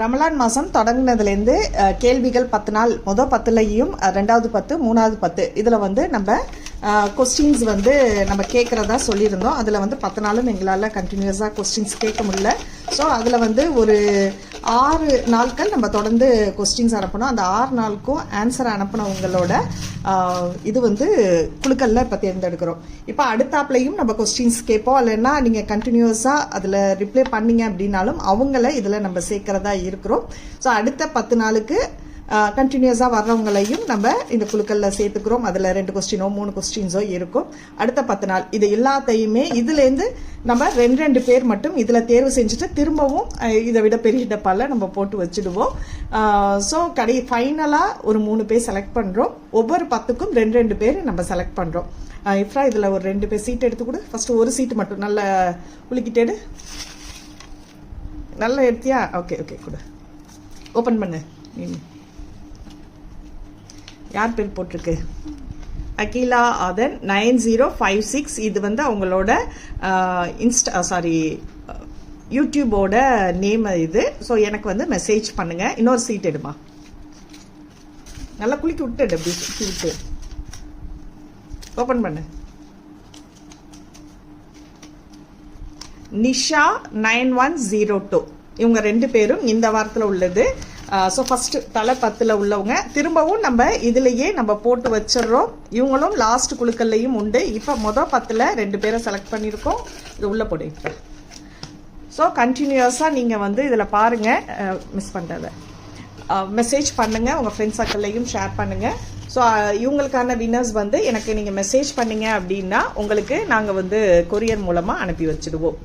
ரமலான் மாதம் தொடங்கினதுலேருந்து கேள்விகள் பத்து நாள் மொதல் பத்துலையும் ரெண்டாவது பத்து மூணாவது பத்து. இதில் வந்து நம்ம கொஸ்டின்ஸ் வந்து நம்ம கேட்குறதா சொல்லியிருந்தோம். அதில் வந்து பத்து நாளும் எங்களால் கண்டினியூஸாக கொஸ்டின்ஸ் கேட்க முடியல. ஸோ அதில் வந்து ஒரு ஆறு நாட்கள் நம்ம தொடர்ந்து கொஸ்டின்ஸ் அனுப்பணும். அந்த ஆறு நாளுக்கும் ஆன்சர் அனுப்பினவங்களோட இது வந்து குழுக்களில் இப்போ தேர்ந்தெடுக்கிறோம். இப்போ அடுத்தாப்லையும் நம்ம கொஸ்டின்ஸ் கேட்போம். இல்லைன்னா நீங்கள் கண்டினியூஸாக அதில் ரிப்ளை பண்ணீங்க அப்படின்னாலும் அவங்கள இதில் நம்ம சேர்க்கறதா இருக்கிறோம். ஸோ அடுத்த பத்து நாளுக்கு கண்டினியூஸாக வர்றவங்களையும் நம்ம இந்த குழுக்களில் சேர்த்துக்கிறோம். அதில் ரெண்டு கொஸ்டினோ மூணு கொஸ்டின்ஸோ இருக்கும். அடுத்த பத்து நாள் இது எல்லாத்தையுமே இதுலேருந்து நம்ம ரெண்டு ரெண்டு பேர் மட்டும் இதில் தேர்வு செஞ்சுட்டு திரும்பவும் இதை விட பெரிய டப்பால நம்ம போட்டு வச்சுடுவோம். ஸோ கடை ஃபைனலாக ஒரு மூணு பேர் செலக்ட் பண்ணுறோம் ஒவ்வொரு பத்துக்கும் ரெண்டு ரெண்டு பேர் நம்ம செலக்ட் பண்ணுறோம் இஃப்ரா இதில் ஒரு ரெண்டு பேர் சீட் எடுத்து கூட. ஃபஸ்ட்டு ஒரு சீட்டு மட்டும். நல்ல உலுக்கிட்டேடு நல்லா எடுத்தியா? ஓகே ஓகே கூட. ஓப்பன் பண்ணு. நீ. யார் பேர் போட்டிருக்கு? Akila Aadhan nine zero five six. இது வந்து அவங்களோட இன்ஸ்டா சாரி யூடியூபோட நேம் இது. ஸோ எனக்கு வந்து மெசேஜ் பண்ணுங்க. இன்னொரு சீட் எடுமா? நல்லா குளிக்க விட்டுடு அப்படி விட்டு. ஓப்பன் பண்ணு. Nisha nine one zero two. இவங்க ரெண்டு பேரும் இந்த வாரத்தில் உள்ளது. ஸோ ஃபஸ்ட்டு தலை பத்தில் உள்ளவங்க திரும்பவும் நம்ம இதுலேயே நம்ம போட்டு வச்சிடுறோம். இவங்களும் லாஸ்ட் குழுக்கள்லையும் உண்டு. இப்போ மொதல் பத்தில் ரெண்டு பேரை செலக்ட் பண்ணியிருக்கோம். இது உள்ளே போடு இப்போ. ஸோ கண்டினியூஸாக நீங்கள் வந்து இதில் பாருங்கள் மிஸ் பண்ணுறத மெசேஜ் பண்ணுங்கள் உங்கள் ஃப்ரெண்ட்ஸ் சர்க்கிள்லையும் ஷேர் பண்ணுங்கள் ஸோ இவங்களுக்கான வின்னர்ஸ் வந்து எனக்கு நீங்கள் மெசேஜ் பண்ணீங்க அப்படின்னா உங்களுக்கு நாங்கள் வந்து கொரியர் மூலமாக அனுப்பி வச்சிடுவோம்.